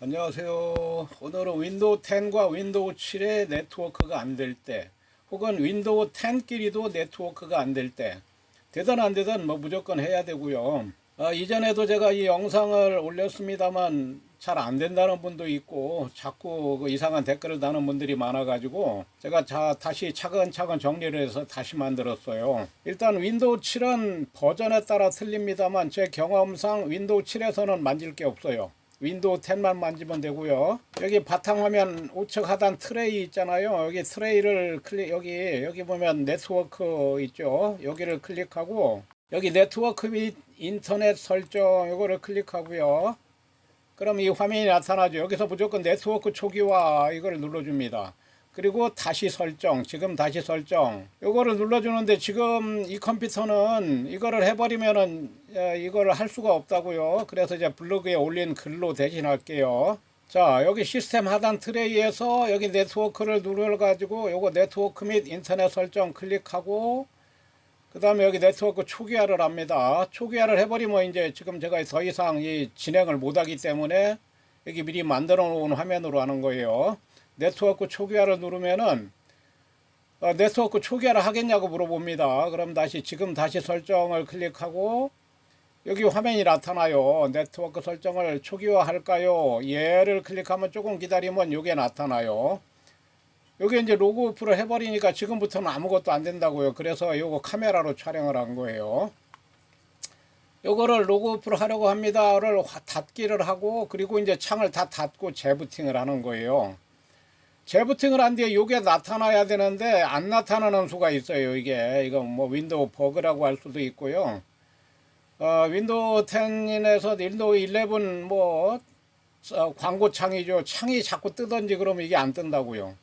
안녕하세요. 오늘은 윈도우 10과 윈도우 7의 네트워크가 안 될 때, 혹은 윈도우 10끼리도 네트워크가 안 될 때, 되든 안 되든 뭐 무조건 해야 되고요. 아, 이전에도 제가 이 영상을 올렸습니다만 잘 안 된다는 분도 있고 자꾸 그 이상한 댓글을 다는 분들이 많아가지고 제가 자, 다시 차근차근 정리를 해서 다시 만들었어요. 일단 윈도우 7은 버전에 따라 틀립니다만 제 경험상 윈도우 7에서는 만질 게 없어요. 윈도우 10만 만지면 되고요. 여기 바탕화면 우측 하단 트레이 있잖아요. 여기 트레이를 클릭 여기 여기 보면 네트워크 있죠. 여기를 클릭하고 여기 네트워크 및 인터넷 설정 이거를 클릭하고요. 그럼 이 화면이 나타나죠. 여기서 무조건 네트워크 초기화 이걸 눌러줍니다. 그리고 다시 설정, 지금 다시 설정. 요거를 눌러주는데 지금 이 컴퓨터는 이거를 해버리면은 어, 이거를 할 수가 없다고요. 그래서 이제 블로그에 올린 글로 대신할게요. 자, 여기 시스템 하단 트레이에서 여기 네트워크를 눌러가지고 요거 네트워크 및 인터넷 설정 클릭하고 그 다음에 여기 네트워크 초기화를 합니다. 초기화를 해버리면 이제 지금 제가 더 이상 이 진행을 못하기 때문에 여기 미리 만들어 놓은 화면으로 하는 거예요. 네트워크 초기화를 누르면은 어, 네트워크 초기화를 하겠냐고 물어봅니다. 그럼 다시 지금 다시 설정을 클릭하고 여기 화면이 나타나요. 네트워크 설정을 초기화 할까요? 얘를 클릭하면 조금 기다리면 이게 나타나요. 여기 이제 로그오프를 해버리니까 지금부터는 아무것도 안 된다고요. 그래서 요거 카메라로 촬영을 한 거예요. 요거를 로그오프를 하려고 합니다를 화- 닫기를 하고 그리고 이제 창을 다 닫고 재부팅을 하는 거예요. 재부팅을 한 뒤에 요게 나타나야 되는데 안 나타나는 수가 있어요. 이게 이거 뭐 윈도우 버그라고 할 수도 있고요. 어, 윈도우 10에서 윈도우 11 뭐 어, 광고 창이죠. 창이 자꾸 뜨던지 그러면 이게 안 뜬다고요.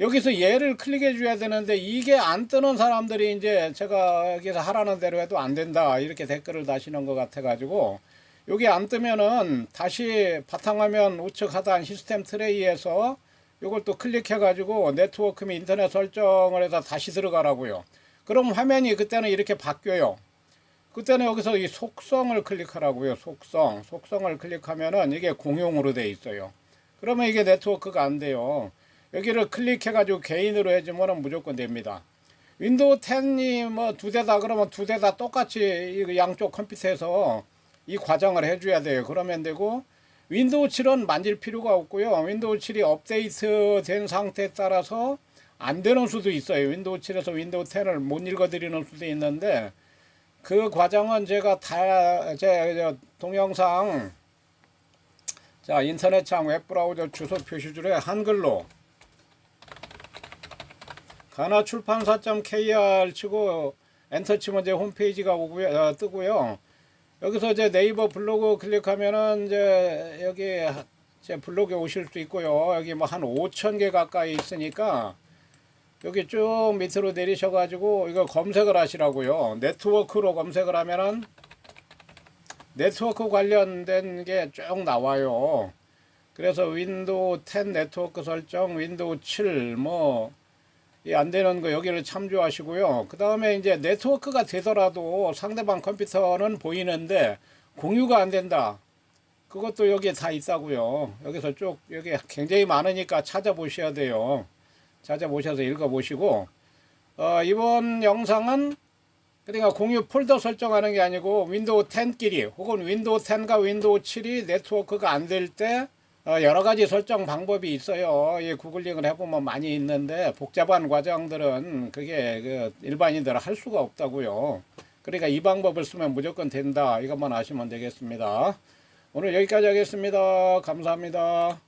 여기서 얘를 클릭해 줘야 되는데 이게 안 뜨는 사람들이 이제 제가 여기서 하라는 대로 해도 안 된다 이렇게 댓글을 다시는 것 같아 가지고 여기 안 뜨면은 다시 바탕화면 우측 하단 시스템 트레이에서 이걸 또 클릭해 가지고 네트워크 및 인터넷 설정을 해서 다시 들어가라고요. 그럼 화면이 그때는 이렇게 바뀌어요. 그때는 여기서 이 속성을 클릭하라고요. 속성. 속성을 클릭하면은 이게 공용으로 돼 있어요. 그러면 이게 네트워크가 안 돼요. 여기를 클릭해 가지고 개인으로 해주면 무조건 됩니다. 윈도우 10이 뭐 두 대 다 그러면 두 대 다 똑같이 이 양쪽 컴퓨터에서 이 과정을 해줘야 돼요. 그러면 되고 윈도우 7은 만질 필요가 없고요. 윈도우 7이 업데이트 된 상태에 따라서 안 되는 수도 있어요. 윈도우 7에서 윈도우 10을 못 읽어드리는 수도 있는데 그 과정은 제가 다 제 동영상 자 인터넷창 웹브라우저 주소 표시줄에 한글로 가나출판사.kr 치고 엔터 치면 이제 홈페이지가 오고요 어, 뜨고요. 여기서 이제 네이버 블로그 클릭하면은 이제 여기 제 블로그에 오실 수 있고요. 여기 뭐 한 5천 개 가까이 있으니까 여기 쭉 밑으로 내리셔 가지고 이거 검색을 하시라고요. 네트워크로 검색을 하면은 네트워크 관련된 게 쭉 나와요. 그래서 윈도우 10 네트워크 설정, 윈도우 7, 뭐, 이 안 되는 거 여기를 참조하시고요. 그 다음에 이제 네트워크가 되더라도 상대방 컴퓨터는 보이는데 공유가 안 된다. 그것도 여기에 다 있다고요. 여기서 쭉, 여기 굉장히 많으니까 찾아보셔야 돼요. 찾아보셔서 읽어보시고, 어, 이번 영상은 그러니까 공유 폴더 설정하는 게 아니고 윈도우 10끼리 혹은 윈도우 10과 윈도우 7이 네트워크가 안 될때 어, 여러 가지 설정 방법이 있어요. 이 구글링을 해보면 많이 있는데 복잡한 과정들은 그게 그 일반인들 할 수가 없다고요. 그러니까 이 방법을 쓰면 무조건 된다. 이것만 아시면 되겠습니다. 오늘 여기까지 하겠습니다. 감사합니다.